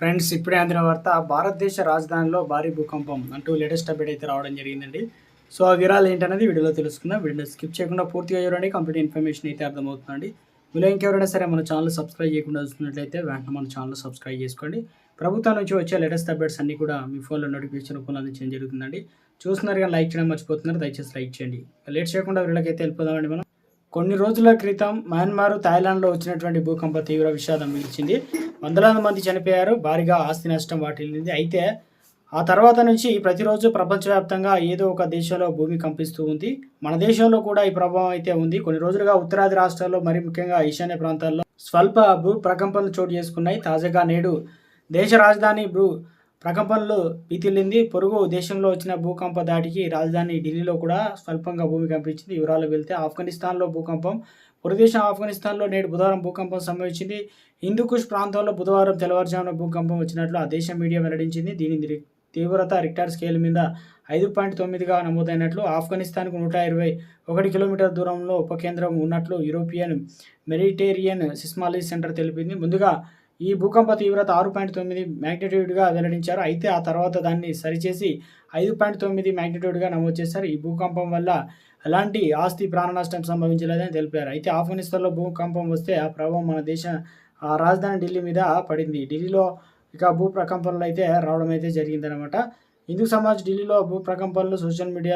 Friends ఇప్పుడే అందిన వార్త భారతదేశ రాజధానిలో భారీ భూకంపం అంటూ లేటెస్ట్ అప్డేట్ అయితే రావడం జరిగిందండి. సో ఆ వివరాలు ఏంటనేది వీడియోలో తెలుసుకుందాం. వీడియో స్కిప్ చేయకుండా పూర్తిగా చూడండి కంప్లీట్ ఇన్ఫర్మేషన్ అయితే అర్థమవుతుందండి. మీలో ఇంకెవరైనా సరే మన ఛానల్ సబ్స్క్రైబ్ చేయకుండా చూస్తున్నట్లయితే వెంటనే మన ఛానల్ సబ్స్క్రైబ్ చేసుకోండి. ప్రభుత్వం నుంచి వచ్చే లేటెస్ట్ అప్డేట్స్ అన్ని కూడా మీ ఫోన్లో నోటిఫికేషన్ రూపంలో అందించడం జరుగుతుందండి. చూస్తున్నారు కానీ లైక్ చేయడం మర్చిపోతున్నారు దయచేసి లైక్ చేయండి. లేట్ చేయకుండా వీళ్ళకైతే వెళ్ళిపోదామండి మనం. కొన్ని రోజుల క్రితం మయన్మార్ థాయిలాండ్లో వచ్చినటువంటి భూకంప తీవ్ర విషాదం మిగిల్చింది వందలాది మంది చనిపోయారు. భారీగా ఆస్తి నష్టం వాటిల్లింది. అయితే ఆ తర్వాత నుంచి ప్రతిరోజు ప్రపంచవ్యాప్తంగా ఏదో ఒక దేశంలో భూమి కంపిస్తూ ఉంది. మన దేశంలో కూడా ఈ ప్రభావం అయితే ఉంది. కొన్ని రోజులుగా ఉత్తరాది రాష్ట్రాల్లో మరి ముఖ్యంగా ఈశాన్య ప్రాంతాల్లో స్వల్ప భూ ప్రకంపనలు చోటు చేసుకున్నాయి. తాజాగా నేడు దేశ రాజధాని భూ ప్రకంపనలు పీతిల్లింది పొరుగు దేశంలో వచ్చిన భూకంప దాటికి రాజధాని ఢిల్లీలో కూడా స్వల్పంగా భూమి కంపించింది వివరాలు వెళ్తే ఆఫ్ఘనిస్తాన్లో భూకంపం పొరుదేశం ఆఫ్ఘనిస్తాన్లో నేడు బుధవారం భూకంపం సంభవించింది. హిందూకుష్ ప్రాంతంలో బుధవారం తెల్లవారుజామున భూకంపం వచ్చినట్లు ఆ దేశ మీడియా వెల్లడించింది. దీని తీవ్రత రిక్టార్ స్కేల్ మీద ఐదు పాయింట్ తొమ్మిదిగా నమోదైనట్లు ఆఫ్ఘనిస్తాన్కు నూట ఇరవై ఒకటి కిలోమీటర్ దూరంలో ఉపకేంద్రం ఉన్నట్లు యూరోపియన్ మెడిటేరియన్ సిస్మాలజీ సెంటర్ తెలిపింది. ముందుగా ఈ భూకంప తీవ్రత ఆరు పాయింట్ తొమ్మిది మ్యాగ్నిట్యూడ్గా వెల్లడించారు. అయితే ఆ తర్వాత దాన్ని సరిచేసి ఐదు పాయింట్ తొమ్మిది మ్యాగ్నిట్యూడ్గా నమోదు చేశారు. ఈ భూకంపం వల్ల ఎలాంటి ఆస్తి ప్రాణ నష్టం సంభవించలేదని తెలిపారు. అయితే ఆఫ్ఘనిస్తాన్లో భూకంపం వస్తే ఆ ప్రభావం మన దేశ ఆ రాజధాని ఢిల్లీ మీద పడింది. ఢిల్లీలో ఇక భూ ప్రకంపనలు అయితే రావడం అయితే జరిగిందనమాట హిందూ సమాజ్ ఢిల్లీలో భూ ప్రకంపనలు సోషల్ మీడియా